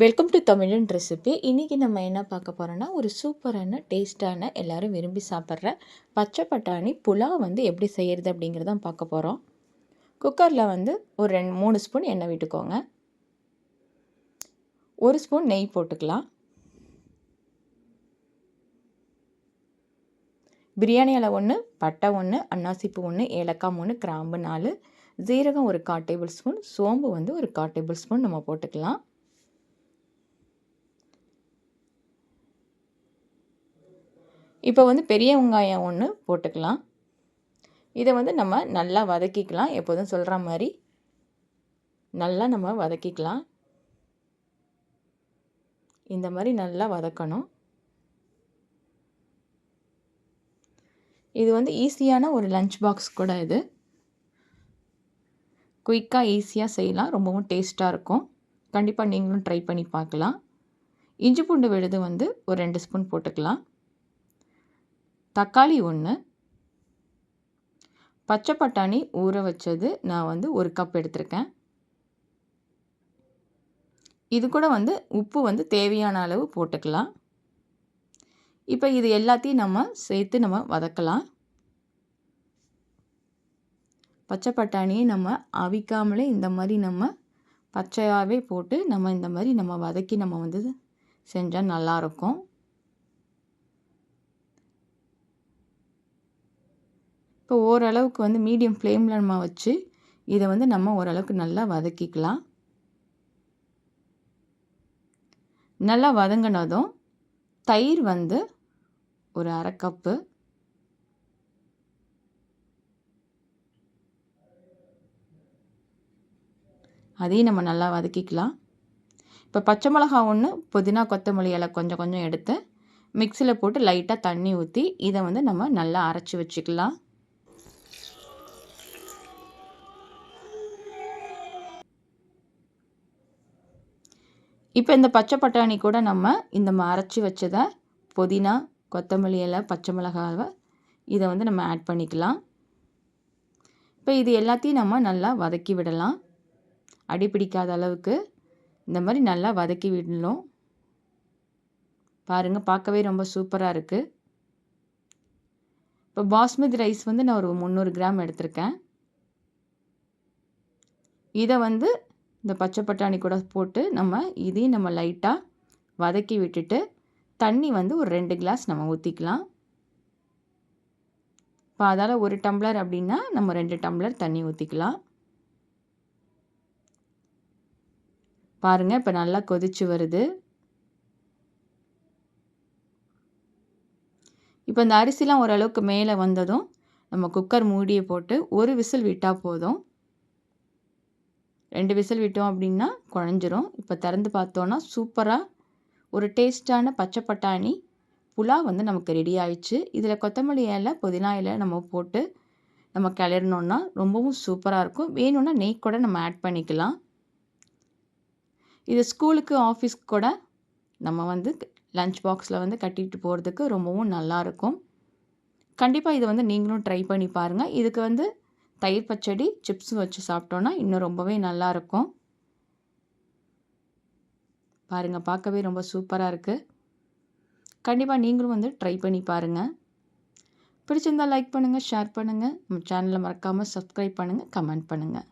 Welcome to தமிழன் recipe இன்றைக்கி நம்ம என்ன பார்க்க போகிறோன்னா ஒரு சூப்பரான டேஸ்ட்டான எல்லோரும் விரும்பி சாப்பிட்ற பச்சை பட்டாணி புலாவ் வந்து எப்படி செய்கிறது அப்படிங்கிறத பார்க்க போகிறோம் குக்கரில் வந்து ஒரு ரெண்டு மூணு ஸ்பூன் எண்ணெய் விட்டுக்கோங்க. ஒரு ஸ்பூன் நெய் போட்டுக்கலாம். பிரியாணி இலை ஒன்று பட்டை ஒன்று அன்னாசிப்பு ஒன்று ஏலக்காய் மூணு கிராம்பு நாலு ஜீரகம் ஒரு கால் டேபிள் ஸ்பூன் சோம்பு வந்து ஒரு கால் டேபிள் ஸ்பூன் நம்ம போட்டுக்கலாம். இப்போ வந்து பெரிய வெங்காயம் ஒன்று போட்டுக்கலாம். இதை வந்து நம்ம நல்லா வதக்கிக்கலாம். எப்போதும் சொல்கிற மாதிரி நல்லா நம்ம வதக்கிக்கலாம். இந்த மாதிரி நல்லா வதக்கணும். இது வந்து ஈஸியான ஒரு லஞ்ச் பாக்ஸ் கூட இது. குயிக்காக ஈஸியாக செய்யலாம். ரொம்பவும் டேஸ்ட்டாக இருக்கும். கண்டிப்பாக நீங்களும் ட்ரை பண்ணி பார்க்கலாம். இஞ்சி பூண்டு விழுது வந்து ஒரு ரெண்டு ஸ்பூன் போட்டுக்கலாம். தக்காளி ஒன்று பச்சை பட்டாணி ஊற வச்சது நான் வந்து ஒரு கப் எடுத்திருக்கேன். இது கூட வந்து உப்பு வந்து தேவையான அளவு போட்டுக்கலாம். இப்போ இது எல்லாத்தையும் நம்ம சேர்த்து நம்ம வதக்கலாம். பச்சை பட்டாணியை நம்ம அவிக்காமலே இந்த மாதிரி நம்ம பச்சையாகவே போட்டு நம்ம இந்த மாதிரி நம்ம வதக்கி நம்ம வந்து செஞ்சால் நல்லாயிருக்கும் இப்போ ஓரளவுக்கு வந்து மீடியம் ஃப்ளேமில் நம்ம வச்சு இதை வந்து நம்ம ஓரளவுக்கு நல்லா வதக்கிக்கலாம். நல்லா வதங்கினதும் தயிர் வந்து ஒரு அரை கப்பு. அதையும் நம்ம நல்லா வதக்கிக்கலாம். இப்போ பச்சை மிளகா ஒன்று புதினா கொத்தமல்லி இலை கொஞ்சம் கொஞ்சம் எடுத்து மிக்சியில் போட்டு லைட்டாக தண்ணி ஊற்றி இதை வந்து நம்ம நல்லா அரைச்சி வச்சுக்கலாம். இப்போ இந்த பச்சை பட்டாணி கூட நம்ம இந்த அரைச்சி வச்சதை புதினா கொத்தமல்லி இலை பச்சை மிளகாவை இதை வந்து நம்ம ஆட் பண்ணிக்கலாம். இப்போ இது எல்லாத்தையும் நம்ம நல்லா வதக்கி விடலாம். அடி பிடிக்காத அளவுக்கு இந்த மாதிரி நல்லா வதக்கி விடணும். பாருங்கள் பார்க்கவே ரொம்ப சூப்பராக இருக்குது இப்போ பாஸ்மதி ரைஸ் வந்து நான் ஒரு முந்நூறு கிராம் எடுத்திருக்கேன். இதை வந்து இந்த பச்சை பட்டாணி கூட போட்டு நம்ம இதையும் நம்ம லைட்டாக வதக்கி விட்டுட்டு தண்ணி வந்து ஒரு ரெண்டு கிளாஸ் நம்ம ஊற்றிக்கலாம் இப்போ அதால் ஒரு டம்ளர் அப்படின்னா நம்ம ரெண்டு டம்ளர் தண்ணி ஊற்றிக்கலாம் பாருங்கள் இப்போ நல்லா கொதிச்சு வருது. இப்போ இந்த அரிசிலாம் ஓரளவுக்கு மேலே வந்ததும் நம்ம குக்கர் மூடியை போட்டு ஒரு விசில் விட்டால் போதும். ரெண்டு விசில் விட்டோம் அப்படின்னா குழஞ்சிரும். இப்போ திறந்து பார்த்தோன்னா சூப்பராக ஒரு டேஸ்ட்டான பச்சை பட்டாணி புலாவ் வந்து நமக்கு ரெடி ஆயிடுச்சு. இதில் கொத்தமல்லி இலை புதினா இலை நம்ம போட்டு நம்ம கிளறினோன்னா ரொம்பவும் சூப்பராக இருக்கும். வேணும்னா நெய் கூட நம்ம ஆட் பண்ணிக்கலாம். இது ஸ்கூலுக்கு ஆஃபீஸ்க்கு கூட நம்ம வந்து லஞ்ச் பாக்ஸில் வந்து கட்டிட்டு போகிறதுக்கு ரொம்பவும் நல்லாயிருக்கும் கண்டிப்பாக இதை வந்து நீங்களும் ட்ரை பண்ணி பாருங்கள் இதுக்கு வந்து தயிர் பச்சடி சிப்ஸ் வச்சு சாப்பிட்டோன்னா இன்னும் ரொம்பவே நல்லாயிருக்கும். பாருங்கள் பார்க்கவே ரொம்ப சூப்பராக இருக்குது கண்டிப்பாக நீங்களும் வந்து ட்ரை பண்ணி பாருங்கள் பிடிச்சிருந்தால் லைக் பண்ணுங்கள் ஷேர் பண்ணுங்கள் நம்ம சேனலை மறக்காமல் சப்ஸ்கிரைப் பண்ணுங்கள் கமெண்ட் பண்ணுங்கள்